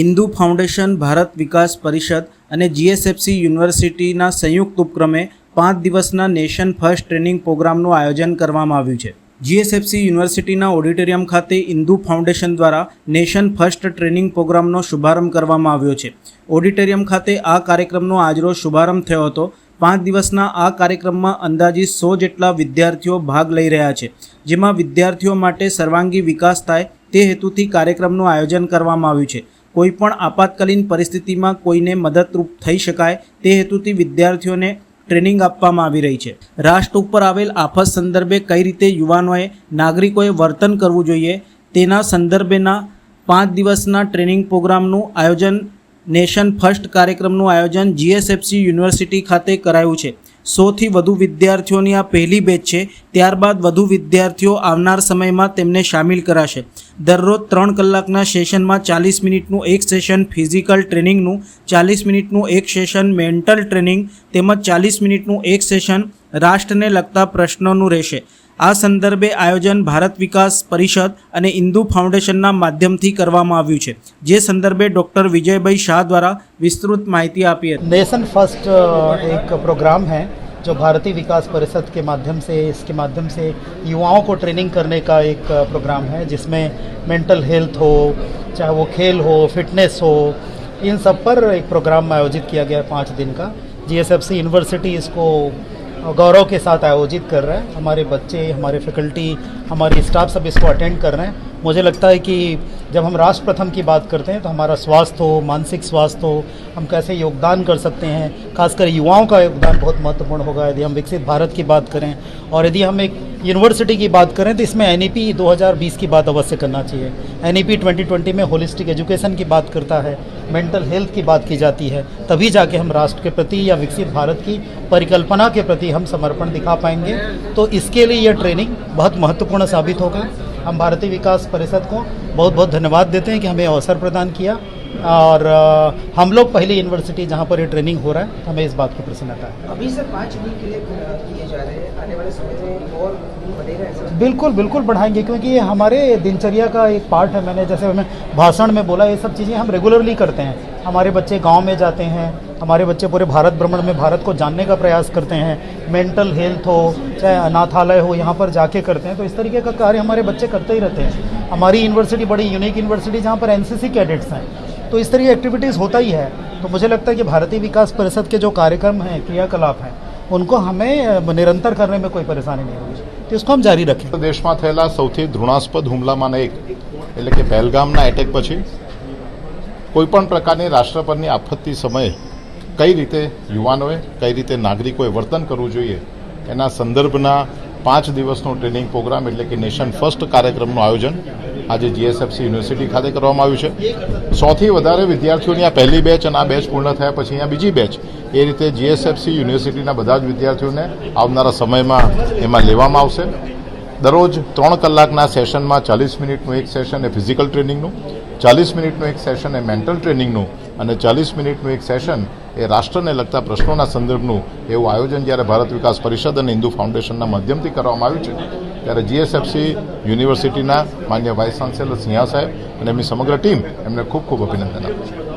Indu foundation, Bharat Vikas Parishad અને GSFC યુનિવર્સિટીના સંયુક્ત ઉપક્રમે પાંચ દિવસના નેશન ફર્સ્ટ ટ્રેનિંગ પ્રોગ્રામનું આયોજન કરવામાં આવ્યું છે. જીએસએફસી યુનિવર્સિટીના ઓડિટોરિયમ ખાતે ઇન્દુ ફાઉન્ડેશન દ્વારા નેશન ફર્સ્ટ ટ્રેનિંગ પ્રોગ્રામનો શુભારંભ કરવામાં આવ્યો છે. ઓડિટોરિયમ ખાતે આ કાર્યક્રમનો આજરોજ શુભારંભ થયો હતો. પાંચ દિવસના આ કાર્યક્રમમાં અંદાજિત સો જેટલા વિદ્યાર્થીઓ ભાગ લઈ રહ્યા છે. જેમાં વિદ્યાર્થીઓ માટે સર્વાંગી વિકાસ થાય તે હેતુથી કાર્યક્રમનું આયોજન કરવામાં આવ્યું છે. કોઈપણ આપાતકાલીન પરિસ્થિતિમાં કોઈને મદદરૂપ થઈ શકાય તે હેતુથી વિદ્યાર્થીઓને ટ્રેનિંગ આપવામાં આવી રહી છે. રાષ્ટ્ર ઉપર આવેલ આફત સંદર્ભે કઈ રીતે યુવાનોએ, નાગરિકોએ વર્તન કરવું જોઈએ તેના સંદર્ભેના પાંચ દિવસના ટ્રેનિંગ પ્રોગ્રામનું આયોજન નેશન ફર્સ્ટ કાર્યક્રમનું આયોજન જીએસએફસી યુનિવર્સિટી ખાતે કરાયું છે. સોથી વધુ વિદ્યાર્થીઓની આ પહેલી બેચ છે. ત્યારબાદ વધુ વિદ્યાર્થીઓ આવનાર સમયમાં તેમને સામેલ કરાશે. દરરોજ ત્રણ કલાકના સેશનમાં ચાલીસ મિનિટનું એક સેશન ફિઝિકલ ટ્રેનિંગનું, ચાલીસ મિનિટનું એક સેશન મેન્ટલ ટ્રેનિંગ તેમજ ચાલીસ મિનિટનું એક સેશન રાષ્ટ્રને લગતા પ્રશ્નોનું રહેશે. આ સંદર્ભે આયોજન ભારત વિકાસ પરિષદ અને ઇન્દુ ફાઉન્ડેશનના માધ્યમથી કરવામાં આવ્યું છે. જે સંદર્ભે ડૉક્ટર વિજયભાઈ શાહ દ્વારા વિસ્તૃત માહિતી આપી હતી. નેશન ફર્સ્ટ એક પ્રોગ્રામ હૈ. जो भारतीय विकास परिषद के माध्यम से, इसके माध्यम से युवाओं को ट्रेनिंग करने का एक प्रोग्राम है, जिसमें मेंटल हेल्थ हो, चाहे वो खेल हो फिटनेस हो, इन सब पर एक प्रोग्राम आयोजित किया गया है पाँच दिन का। जीएसएफसी यूनिवर्सिटी इसको गौरव के साथ आयोजित कर रहा है। हमारे बच्चे, हमारे फैकल्टी हमारे स्टाफ सब इसको अटेंड कर रहे हैं। मुझे लगता है कि जब हम राष्ट्र प्रथम की बात करते हैं तो हमारा स्वास्थ्य हो, मानसिक स्वास्थ्य हो, हम कैसे योगदान कर सकते हैं, खासकर युवाओं का योगदान बहुत महत्वपूर्ण होगा। यदि हम विकसित भारत की बात करें, और यदि हम एक यूनिवर्सिटी की बात करें तो इसमें एन 2020 की बात अवश्य करना चाहिए। एन 2020 में होलिस्टिक एजुकेशन की बात करता है मेंटल हेल्थ की बात की जाती है, तभी जाके हम राष्ट्र के प्रति या विकसित भारत की परिकल्पना के प्रति हम समर्पण दिखा पाएँगे। तो इसके लिए यह ट्रेनिंग बहुत महत्वपूर्ण साबित होगा। हम भारतीय विकास परिषद को बहुत बहुत धन्यवाद देते हैं कि हमें अवसर प्रदान किया और हम लोग पहली यूनिवर्सिटी जहाँ पर ये ट्रेनिंग हो रहा है हमें इस बात की प्रसन्नता है। अभी से पाँच दिन के लिए किए जा रहे हैं आने वाले समय में और बढ़ेगा बिल्कुल बिल्कुल बढ़ाएँगे क्योंकि ये हमारे दिनचर्या का एक पार्ट है मैंने जैसे मैं भाषण में बोला ये सब चीज़ें हम रेगुलरली करते हैं। हमारे बच्चे गाँव में जाते हैं हमारे बच्चे पूरे भारत भ्रमण में भारत को जानने का प्रयास करते हैं मेंटल हेल्थ हो चाहे अनाथालय हो यहाँ पर जाके करते हैं तो इस तरीके का कार्य हमारे बच्चे करते ही रहते हैं हमारी यूनिवर्सिटी बड़ी यूनिक यूनिवर्सिटी जहाँ पर एन कैडेट्स हैं तो इस तरह की एक्टिविटीज़ होता ही है तो मुझे लगता है कि भारतीय विकास परिषद के जो कार्यक्रम हैं क्रियाकलाप हैं उनको हमें अ, निरंतर करने में कोई परेशानी नहीं होगी तो इसको हम जारी रखें દેશમાં થયેલા સૌથી ધૃણાસ્પદ હુમલામાંના એક એટલે કે પહેલગામના એટેક પછી કોઈપણ પ્રકારની રાષ્ટ્ર પરની આપત્તિ સમયે કઈ રીતે યુવાનોએ, કઈ રીતે નાગરિકોએ વર્તન કરવું જોઈએ, એના સંદર્ભના પાંચ દિવસનો ટ્રેનિંગ પ્રોગ્રામ એટલે કે નેશન ફર્સ્ટ કાર્યક્રમનું આયોજન આજે જીએસએફસી યુનિવર્સિટી ખાતે કરવામાં આવ્યું છે. સૌથી વધારે વિદ્યાર્થીઓની આ પહેલી બેચ અને આ બેચ પૂર્ણ થયા પછી અહીંયા બીજી બેચ, એ રીતે જીએસએફસી યુનિવર્સિટીના બધા જ વિદ્યાર્થીઓને આવનારા સમયમાં એમાં લેવામાં આવશે. દરરોજ ત્રણ કલાકના સેશનમાં ચાલીસ મિનિટનું એક સેશન એ ફિઝિકલ ટ્રેનિંગનું, ચાલીસ મિનિટનું એક સેશન એ મેન્ટલ ટ્રેનિંગનું અને ચાલીસ મિનિટનું એક સેશન એ રાષ્ટ્રને લગતા પ્રશ્નોના સંદર્ભનું એવું આયોજન જ્યારે ભારત વિકાસ પરિષદ અને હિન્દુ ફાઉન્ડેશનના માધ્યમથી કરવામાં આવ્યું છે, ત્યારે જીએસએફસી યુનિવર્સિટીના માન્ય વાઇસ ચાન્સેલર સિંહા સાહેબ અને એમની સમગ્ર ટીમ એમને ખૂબ ખૂબ અભિનંદન આપું છું.